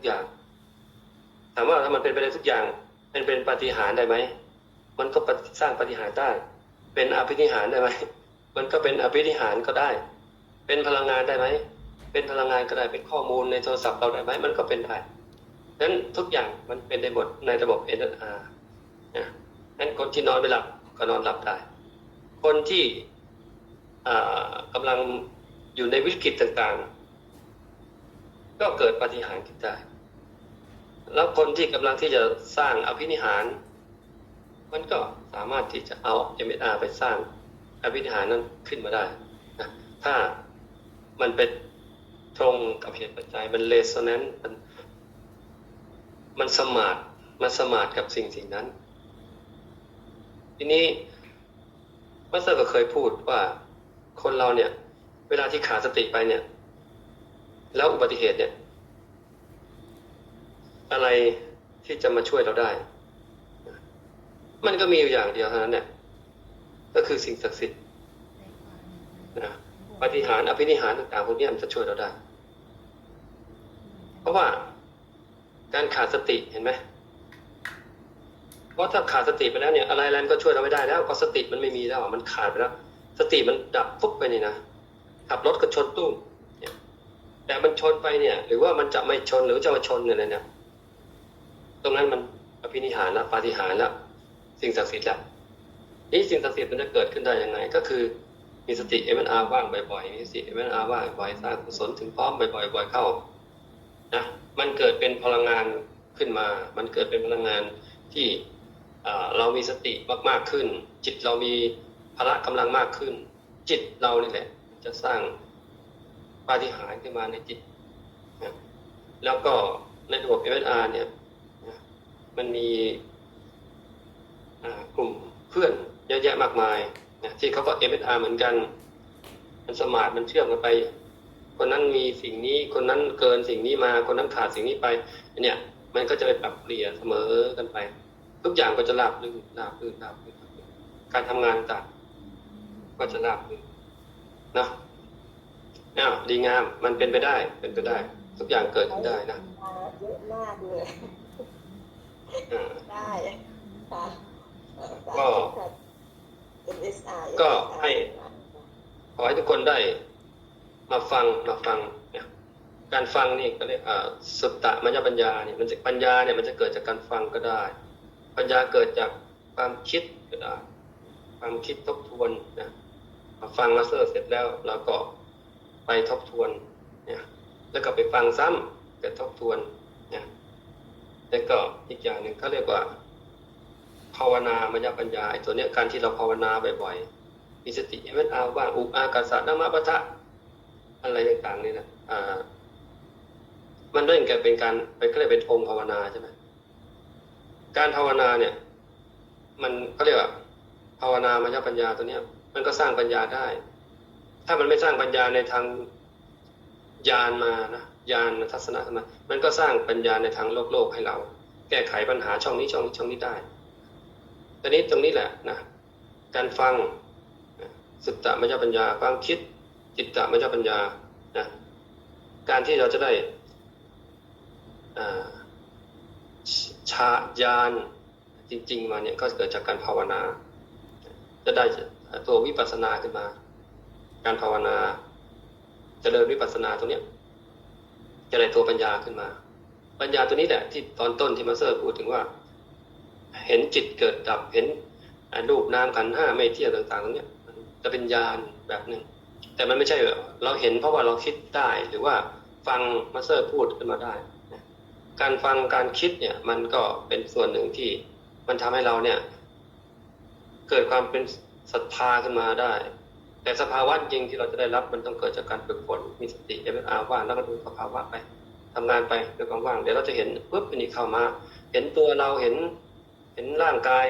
กอย่าง ถามว่าถ้ามันเป็นไปได้ทุกอย่างเป็นเป็นปฏิหารได้ไหมมันก็สร้างปฏิหารได้ เป็นอภินิหารได้ไหมมันก็เป็นอภินิหารก็ได้ เป็นพลังงานได้ไหมเป็นพลังงานก็ได้เป็นข้อมูลในโทรศัพท์เราได้ไหมมันก็เป็นได้ดังนั้นทุกอย่างมันเป็นได้หมดในระบบ N R นะนั้นคนที่นอนไม่หลับก็นอนหลับได้ คนที่อ่ากำลังอยู่ในวิกฤตต่างๆ ก็เกิดปฏิหารขึ้นได้ แล้วคนที่กำลังที่จะสร้างอภินิหาร มันก็สามารถที่จะเอา MSR ไปสร้างอภินิหารนั้นขึ้นมาได้นะถ้ามันเป็นตรงกับเหตุปัจจัยมันเลสแนนมันมันสมาร์ทมันสมาร์ทกับสิ่งสิ่งนั้น ทีนี้มัสเตอร์ก็เคยพูดว่าคนเราเนี่ย เวลาที่ขาดสติไปเนี่ย แล้วอุบัติเหตุเนี่ย อะไรที่จะมาช่วยเราได้ มันก็มีอยู่อย่างเดียวเท่านั้นเนี่ยก็คือสิ่งศักดิ์สิทธิ์นะปฏิหารอภินิหารต่างๆพวกนี้มันจะช่วยเราได้ เพราะว่าการขาดสติเห็นไหมเพราะถ้าขาดสติไปแล้วเนี่ย อะไรๆมันก็ช่วยเราไม่ได้แล้วก็สติมันไม่มีแล้วมันขาดไปแล้ว สติมันดับปุ๊บไปนี่นะขับรถก็ชนตุ้ม แต่มันชนไปเนี่ย หรือว่ามันจะไม่ชนหรือจะมาชนเนี่ยนะเนี่ยตรงนั้นมันอภินิหารละปาฏิหารละสิ่งศักดิ์สิทธิ์ละนี่สิ่งศักดิ์สิทธิ์มันจะเกิดขึ้นได้ยังไง ก็คือมีสติเอ็มอาว่างบ่อยๆมีสติเอ็มอาว่างบ่อยสร้างกุศลถึงพร้อมบ่อยๆบ่อยเข้านะมันเกิดเป็นพลังงานขึ้นมา มันเกิดเป็นพลังงานที่เรามีสติมากๆขึ้น จิตเรามีพละกำลังมากขึ้น จิตเรานี่แหละ จะสร้าง ปาฏิหาริย์ขึ้นมาในจิตนะแล้วก็ในระบบ MSR เนี่ยมันมีกลุ่มเพื่อนเยอะแยะมากมายนะที่เขาก็ MSR เหมือนกัน มันสมาร์ทมันเชื่อมกันไป คนนั้นมีสิ่งนี้คนนั้นเกินสิ่งนี้มาคนนั้นขาดสิ่งนี้ไป เนี่ย มันก็จะไปปรับเปลี่ยนเสมอกันไป ทุกอย่างก็จะราบรื่นราบรื่นราบรื่นรารื่นการทำงานต่างก็จะราบรื่นนะ อ้าวดีงาม มันเป็นไปได้ เป็นไปได้ ทุกอย่างเกิดขึ้นได้นะเยอะมากเลยอ่าได้ค่ะก็ MSI ก็ให้ขอให้ทุกคนได้ มาฟังมาฟังเนี่ยการฟังนี่ก็เรียกอ่าสุตตะมัญญปัญญาเนี่ยมันจะปัญญาเนี่ยมันจะเกิดจากการฟังก็ได้ ปัญญาเกิดจากความคิดก็ได้ความคิดทบทวนนะมาฟังมาเซอร์เสร็จแล้วเราก็ ไปทบทวนเนี่ยแล้วก็ไปฟังซ้ำก็ทบทวนเนี่ยแล้วก็อีกอย่างหนึ่งเขาเรียกว่าภาวนามัญญปัญญาไอ้ตัวเนี้ยการที่เราภาวนาบ่อยๆมีสติเอ็มอาว่างอุอากาศนามาปะทะอะไรต่างๆนี่นะอ่า มันเริ่มกลายเป็นการเป็นก็เลยเป็นองค์ภาวนาใช่ไหมการภาวนาเนี่ย มันเขาเรียกว่าภาวนามัญญปัญญาตัวเนี้ย มันก็สร้างปัญญาได้ ถ้ามันไม่สร้างปัญญาในทางญาณมานะญาณทัศนะมามันก็สร้างปัญญาในทางโลกโลกให้เรา แก้ไขปัญหาช่องนี้ช่องนี้ช่องนี้ได้ตอนนี้ตรงนี้แหละนะการฟังสุตตะมัญญปัญญาความคิดจิตตะมัญญปัญญานะการที่เราจะได้อ่าชชาญาณจริง ๆ มาเนี่ยก็เกิดจากการภาวนา จะได้ตัววิปัสสนาขึ้นมา การภาวนาจเจริญวิปัสสนาตรงเนี้ยจะได้ตัวปัญญาขึ้นมา ปัญญาตัวนี้แหละที่ตอนต้นที่มาเตอร์พูดถึงว่า เห็นจิตเกิดดับเห็นรูปนามขันห้าไม่เที่ยงต่างๆตรงเนี้ยจะเป็นญาณแบบหนึ่งแต่มันไม่ใช่เราเห็นเพราะว่าเราคิดได้หรือว่าฟังมาเตอร์พูดขึ้นมาได้การฟังการคิดเนี่ย มันก็เป็นส่วนหนึ่งที่มันทำให้เราเนี่ย เกิดความเป็นศรัทธาขึ้นมาได้ แต่สภาวะจริงที่เราจะได้รับมันต้องเกิดจากการฝึกฝนมีสติเอเวอาว่างแล้วก็ดูสภาวะไปทำงานไปด้วยความว่างเดี๋ยวเราจะเห็นปุ๊บอันนี้เข้ามา เห็นตัวเราเห็น เห็นร่างกาย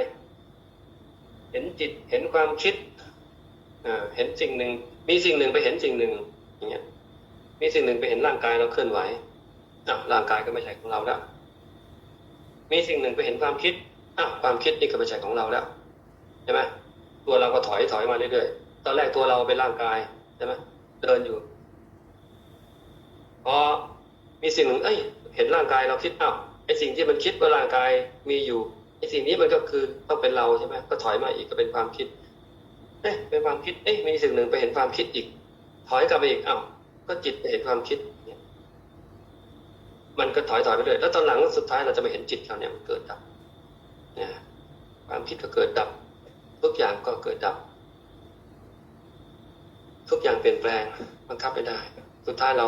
เห็นจิตเห็นความคิดอ่าเห็นสิ่งหนึ่ง มีสิ่งหนึ่งไปเห็นสิ่งหนึ่งอย่างเงี้ยมีสิ่งหนึ่งไปเห็นร่างกายเราเคลื่อนไหวอ้าวร่างกายก็ไม่ใช่ของเราแล้ว มีสิ่งหนึ่งไปเห็นความคิดอ้าวความคิดนี่ก็ไม่ใช่ของเราแล้วใช่ไหมตัวเราก็ถอยถอยมาเรื่อยๆ ตอนแรกตัวเราเป็นร่างกายใช่ไหมเดินอยู่พอมีสิ่งหนึ่ง เอ้ย เห็นร่างกายเราคิดอ้าวไอ้สิ่งที่มันคิดว่าร่างกายมีอยู่ไอ้สิ่งนี้มันก็คือต้องเป็นเราใช่ไหมก็ถอยมาอีกก็เป็นความคิด เอ๊ะเป็นความคิด เอ๊ะมีสิ่งหนึ่งไปเห็นความคิดอีก ถอยกลับไปอีกอ้าวก็จิตไปเห็นความคิดเนี่ยมันก็ถอยถอยไปเรื่อยแล้วตอนหลังสุดท้ายเราจะมาเห็นจิตเราเนี่ยมันเกิดดับเนี่ยความคิดก็เกิดดับ ทุกอย่างก็เกิดดับ ทุกอย่างเปลี่ยนแปลงบังคับไม่ได้ สุดท้ายเรา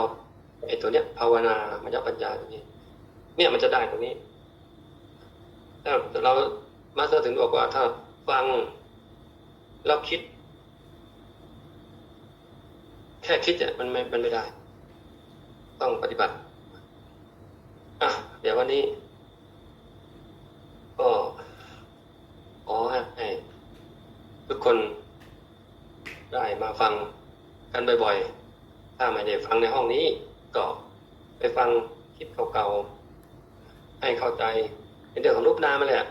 ไอ้ตัวเนี้ยภาวนามายปัญญาตรงนี้ เนี่ยมันจะได้ตรงนี้แล้วเรามาสเตอร์ถึงบอกว่าถ้าฟังแล้วคิด แค่คิดเนี่ยมันไม่มันไม่ได้ ต้องปฏิบัติอะเดี๋ยววันนี้ ก็ขอให้ทุกคนได้มาฟัง กันบ่อยๆ ถ้าไม่ได้ฟังในห้องนี้ ก็ไปฟังคลิปเก่าๆ ให้เข้าใจเป็นเรื่องของรูปนามมาแหละ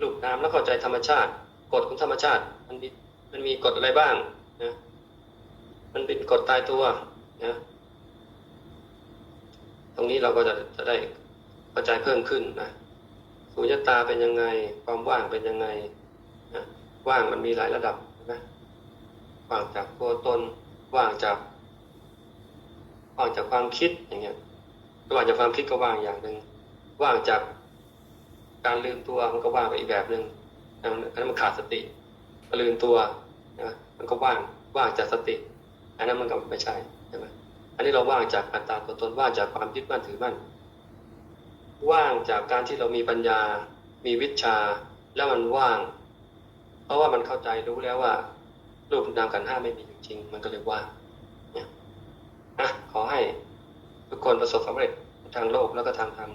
รูปนามแล้วเข้าใจธรรมชาติ กฎของธรรมชาติ มันมีมันมีกฎอะไรบ้างนะมันเป็นกฎตายตัวนะตรงนี้เราก็จะจะได้เข้าใจเพิ่มขึ้นนะสุญญตาเป็นยังไง ความว่างเป็นยังไงนะว่างมันมีหลายระดับนะ ว่างจากตัวตน ว่างจาก ว่างจากความคิดอย่างเงี้ยว่างจากความคิดก็ว่างอย่างหนึ่งว่างจากการลืมตัวมันก็ว่างไปอีกแบบหนึ่งอันนั้นมันขาดสติลืมตัวนะมันก็ว่างว่างจากสติ อันนั้นมันก็ไม่ใช่ใช่ไหมอันนี้เราว่างจากอัตตาตัวตนว่างจากความยึดมั่นถือมั่นว่างจากการที่เรามีปัญญา มีวิชา แล้วมันว่าง เพราะว่ามันเข้าใจรู้แล้วว่า รูปนามกันธ์ห้าไม่มีอยู่จริง มันก็เลยว่างเนี่ยนะขอให้ทุกคนประสบความสำเร็จทางโลกแล้วก็ทางธรรม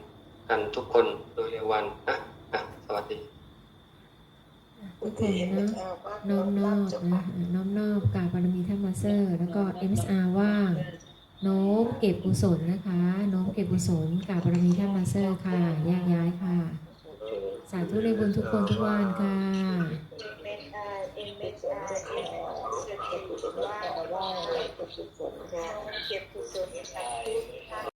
กันทุกคนโดยเร็ววันนะนะสวัสดีทุกคนนะน้อมนอบนะน้อมนอบกราบบารมีท่านมาสเตอร์ แล้วก็ MSR ว่างโน้มเก็บกุศลนะคะโน้มเก็บกุศลกราบบารมีท่านมาสเตอร์ค่ะแยกย้ายค่ะ สาธุในบุญทุกคนทุกวันค่ะ ว่าว่าเก็บกุศลเก็บกุศล